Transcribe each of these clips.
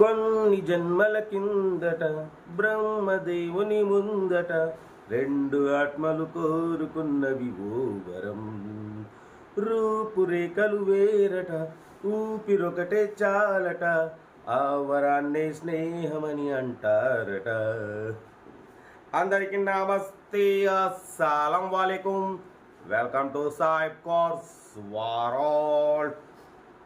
కొన్ని జన్మల కిందట బ్రహ్మదేవుని ముందట రెండు ఆత్మలు కోరుకున్నవి ఓ వరం రూపురేఖలు వేరట ఊపిరొకటే చాలట ఆ వరాన్నే స్నేహమని అంటారట. అందరికి నమస్తే అస్సలం వాలేకుం. వెల్కమ్ టు సాయిబ్ కోర్స్ వారాల్.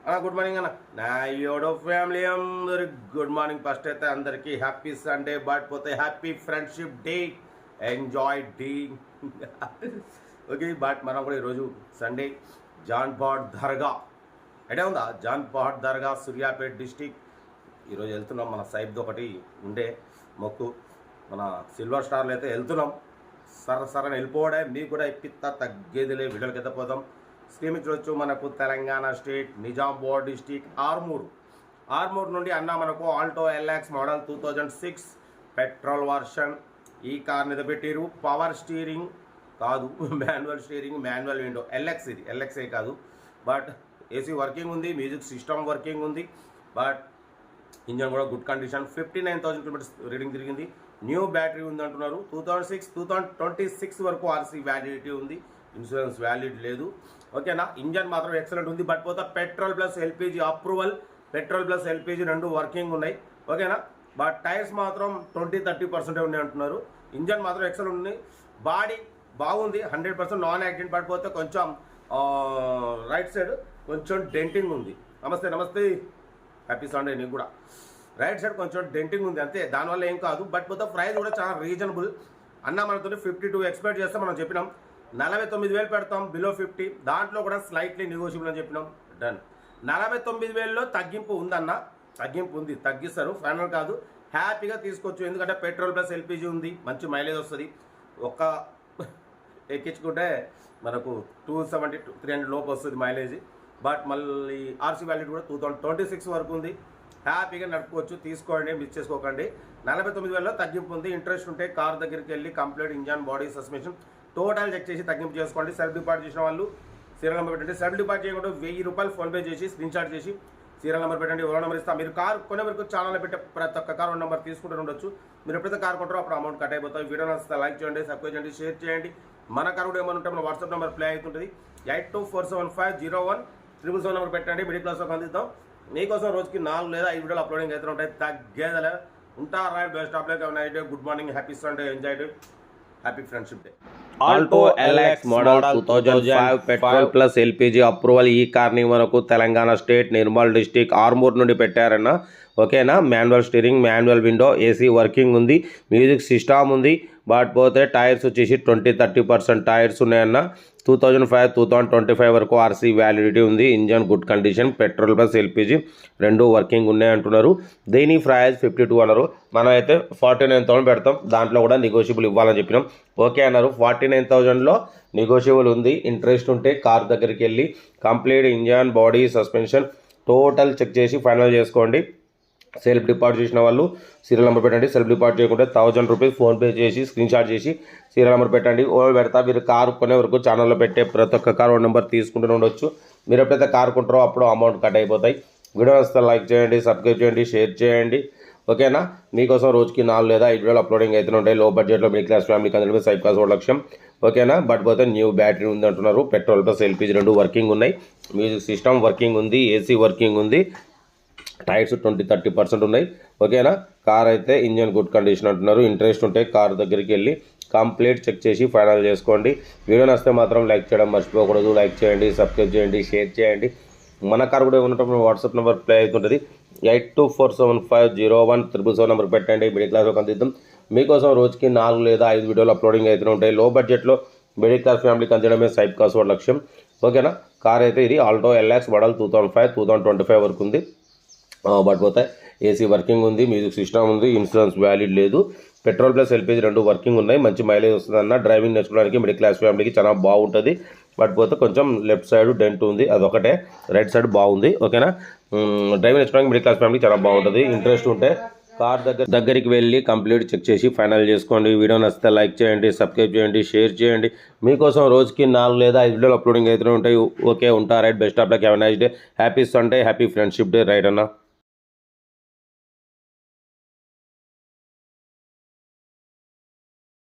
గుడ్ మార్నింగ్ అన్న. నా యోడో ఫ్యామిలీ అందరు గుడ్ మార్నింగ్. ఫస్ట్ అయితే అందరికీ హ్యాపీ సండే బట్ పోతే happy friendship day. Enjoy day. Okay but మనం కూడా ఈరోజు Sunday. John pot Dargah. Idea ఉందా? John pot Dargah Suryapet district. ఈరోజు వెళ్తున్నాం మన సైబ్ది ఒకటి ఉండే మొక్కు. మన సిల్వర్ స్టార్లో అయితే వెళ్తున్నాం. సర సరని వెళ్ళిపోవడే మీకు కూడా ఇప్పిస్తా తగ్గేదిలే. వీడియోలకి అయితే పోదాం. స్క్రీన్ చూడొచ్చు మనకు తెలంగాణ స్టేట్ నిజామాబాద్ డిస్టిక్ ఆర్మూర్. ఆర్మూర్ నుండి అన్న మనకు Alto LX model two thousand six petrol version. ఈ కార్ మీద పెట్టిరు పవర్ స్టీరింగ్ కాదు manual steering manual window. LX ఇది. ఎల్ఎక్సే కాదు. బట్ ఏసీ వర్కింగ్ ఉంది మ్యూజిక్ సిస్టమ్ వర్కింగ్ ఉంది. బట్ ఇంజన్ కూడా good condition. Fifty nine thousand kilometres reading తిరిగింది. న్యూ బ్యాటరీ ఉంది అంటున్నారు two thousand six two thousand twenty six వరకు ఆర్సీ వ్యాలిడిటీ ఉంది. ఇన్సూరెన్స్ వ్యాలిడ్ లేదు. ఓకేనా? ఇంజన్ మాత్రం ఎక్సలెంట్ ఉంది. బట్ పోతే petrol plus LPG approval. Petrol plus LPG రెండు వర్కింగ్ ఉన్నాయి. ఓకేనా? బట్ టైర్స్ మాత్రం ట్వంటీ థర్టీ పర్సెంటే ఉన్నాయి అంటున్నారు. ఇంజన్ మాత్రం ఎక్సలెంట్ ఉంది. బాడీ బాగుంది. Hundred percent non accident. పడిపోతే కొంచెం రైట్ సైడ్ కొంచెం డెంటింగ్ ఉంది. నమస్తే నమస్తే. హ్యాపీ సండే నీకు కూడా. రైట్ సైడ్ కొంచెం డెంటింగ్ ఉంది అంతే. దానివల్ల ఏం కాదు. బట్ పోతే ప్రైస్ కూడా చాలా రీజనబుల్. అన్న మనతో ఫిఫ్టీ టూ ఎక్స్పెక్ట్ చేస్తే మనం చెప్పినాం. నలభై తొమ్మిది వేలు పెడతాం బిలో ఫిఫ్టీ దాంట్లో కూడా స్లైట్లీ నెగోషియబుల్ అని చెప్పినాం. డన్ నలభై తొమ్మిది వేలలో తగ్గింపు ఉందన్న తగ్గింపు ఉంది. తగ్గిస్తారు. ఫైనల్ కాదు. హ్యాపీగా తీసుకోవచ్చు. ఎందుకంటే పెట్రోల్ ప్లస్ ఎల్పిజి ఉంది. మంచి మైలేజ్ వస్తుంది. ఒక్క ఎక్కించుకుంటే మనకు two seventy two three hundred లోపు వస్తుంది మైలేజ్. బట్ మళ్ళీ ఆర్సీ వ్యాలిడ్ కూడా టూ థౌసండ్ ట్వంటీ సిక్స్ వరకు ఉంది. హ్యాపీగా నడుపుకోవచ్చు. తీసుకోండి. మిస్ చేసుకోకండి. నలభై తొమ్మిది వేలలో తగ్గింపు ఉంది. ఇంట్రెస్ట్ ఉంటే కార్ దగ్గరికి వెళ్ళి complete engine body suspension total check చేసి తగ్గింపు చేసుకోండి. సెల్ఫ్ డిపాజిట్ చేసిన వాళ్ళు సీరియల్ నెంబర్ పెట్టండి. సెల్ఫ్ డిపాజిట్ చేయకుండా వెయ్యి రూపాయలు ఫోన్పే చేసి స్క్రీన్ షాట్ చేసి సీరియల్ నెంబర్ పెట్టండి. ఎవరో నెంబర్ ఇస్తాం. మీరు కార్ కొనే వరకు ఛానల్ పెట్టే ప్రతి ఒక్క కార్ నెంబర్ తీసుకుంటూ ఉండొచ్చు. మీరు ఎప్పుడైతే కార్ కొంటారో అప్పుడు అమౌంట్ కట్ అయిపోతాయి. వీడియో నచ్చితే లైక్ చేయండి సబ్స్క్రైబ్ చేయండి షేర్ చేయండి. మన కార్ కూడా ఏమైనా ఉంటే మన వాట్సాప్ నెంబర్ ప్లే అవుతుంటుంది. Eight two four seven five zero one triple seven number పెట్టండి. మిడిల్ క్లాస్లో అందిద్దాం. మీకోసం రోజుకి నాలుగు లేదా ఐదు వీడియోలు అప్లోడింగ్ అయితే ఉంటాయి. తగ్గేదలే. ఉంటారా best of like night good morning happy Sunday enjoy day happy friendship day Alto LX model two thousand five petrol plus LPG approval ఈ కార్ని మనకు తెలంగాణ స్టేట్ నిర్మల్ డిస్టిక్ ఆర్మూర్ నుండి పెట్టారన్న ఓకేనా? Manual steering manual window AC working ఉంది music system ఉంది but పోతే tyres వచ్చేసి ట్వంటీ థర్టీ పర్సెంట్ టైర్స్ ఉన్నాయన్న. Two thousand five two thousand twenty five వరకు ఆర్సీ వ్యాలిడిటీ ఉంది engine good condition petrol plus LPG రెండు వర్కింగ్ ఉన్నాయి అంటున్నారు. దీని ప్రైజ్ ఫిఫ్టీ టూ అన్నారు. మనం అయితే ఫార్టీ నైన్ థౌసండ్ పెడతాం దాంట్లో కూడా నెగోషియబుల్ ఇవ్వాలని చెప్పినాం. ఓకే అన్నారు. ఫార్టీ నైన్ థౌజండ్లో నెగోషియబుల్ ఉంది ఇంట్రెస్ట్ ఉంటే కార్ దగ్గరికి వెళ్ళి complete engine body suspension total check చేసి ఫైనల్ చేసుకోండి. సెల్ఫ్ డిపాజిట్ చేసిన వాళ్ళు సీరియల్ నెంబర్ పెట్టండి. సెల్ఫ్ డిపాజిట్ చేయకుంటే థౌజండ్ రూపీస్ ఫోన్పే చేసి స్క్రీన్ షాట్ చేసి సీరియల్ నెంబర్ పెట్టండి. ఓ పెడతా మీరు కారు కొనే వరకు ఛానల్లో పెట్టే ప్రతి ఒక్క కారు నెంబర్ తీసుకుంటూనే ఉండొచ్చు. మీరు ఎప్పుడైతే కారు కొంటారో అప్పుడు అమౌంట్ కట్ అయిపోతాయి. వీడియో వస్తే లైక్ చేయండి సబ్స్క్రైబ్ చేయండి షేర్ చేయండి. ఓకేనా? మీకోసం రోజుకి నాలుగు లేదా ఐదు వేలు అప్లోడింగ్ అయితే ఉంటాయి. లో బడ్జెట్లో మిడిల్ క్లాస్ ఫ్యామిలీకి అందరికీ సైడ్ క్లాస్ ఒక లక్ష్యం. ఓకేనా? బట్ పోతే న్యూ బ్యాటరీ ఉంది అంటున్నారు పెట్రోల్ ప్లస్ ఎల్పిజి రెండు వర్కింగ్ ఉన్నాయి. మ్యూజిక్ సిస్టమ్ వర్కింగ్ ఉంది. ఏసీ వర్కింగ్ ఉంది. టైర్స్ ట్వంటీ థర్టీ పర్సెంట్ ఉన్నాయి. ఓకేనా? కార్ అయితే ఇంజన్ గుడ్ కండిషన్ అంటున్నారు. ఇంట్రెస్ట్ ఉంటే కార్ దగ్గరికి వెళ్ళి కంప్లీట్ చెక్ చేసి ఫైనల్ చేసుకోండి. వీడియో నస్తే మాత్రం లైక్ చేయడం మర్చిపోకూడదు. లైక్ చేయండి సబ్స్క్రైబ్ చేయండి షేర్ చేయండి. మన కార్ కూడా ఉన్నప్పుడు వాట్సాప్ నెంబర్ ప్లే అవుతుంటుంది. Eight two four seven five zero one triple seven number పెట్టండి. మిడిల్ క్లాస్ అందిద్దాం. మీకోసం రోజుకి నాలుగు లేదా ఐదు వీడియోలు అప్లోడింగ్ అయితే ఉంటాయి. లో బడ్జెట్లో మిడిల్ క్లాస్ ఫ్యామిలీకి అందించడమే సైప్ కాస్ లక్ష్యం. ఓకేనా? కార్ అయితే ఇది Alto LX model two thousand five two thousand twenty five వరకు ఉంది. బట్ పోతే ఏసీ వర్కింగ్ ఉంది మ్యూజిక్ సిస్టమ్ ఉంది ఇన్సూరెన్స్ వ్యాలిడ్ లేదు. పెట్రోల్ ప్లస్ ఎల్పిజి రెండు వర్కింగ్ ఉన్నాయి. మంచి మైలేజ్ వస్తుంది అన్న డ్రైవింగ్ నేర్చుకోవడానికి మిడిల్ క్లాస్ ఫ్యామిలీకి చాలా బాగుంటుంది. బట్ పోతే కొంచెం లెఫ్ట్ సైడ్ డెంట్ ఉంది. అదొకటే. రైట్ సైడ్ బాగుంది. ఓకేనా? డ్రైవింగ్ నేర్చుకోవడానికి మిడిల్ క్లాస్ ఫ్యామిలీకి చాలా బాగుంటుంది. ఇంట్రెస్ట్ ఉంటే కార్ దగ్గర దగ్గరికి వెళ్ళి కంప్లీట్ చెక్ చేసి ఫైనల్ చేసుకోండి. వీడియో నచ్చితే లైక్ చేయండి సబ్స్క్రైబ్ చేయండి షేర్ చేయండి. మీకోసం రోజుకి నాలుగు లేదా ఐదు వీడియోలు అప్లోడింగ్ అయితే ఉంటాయి. ఓకే ఉంటా. Right best of luck. Have nice day. Happy Sunday. Happy friendship day. Right అన్న?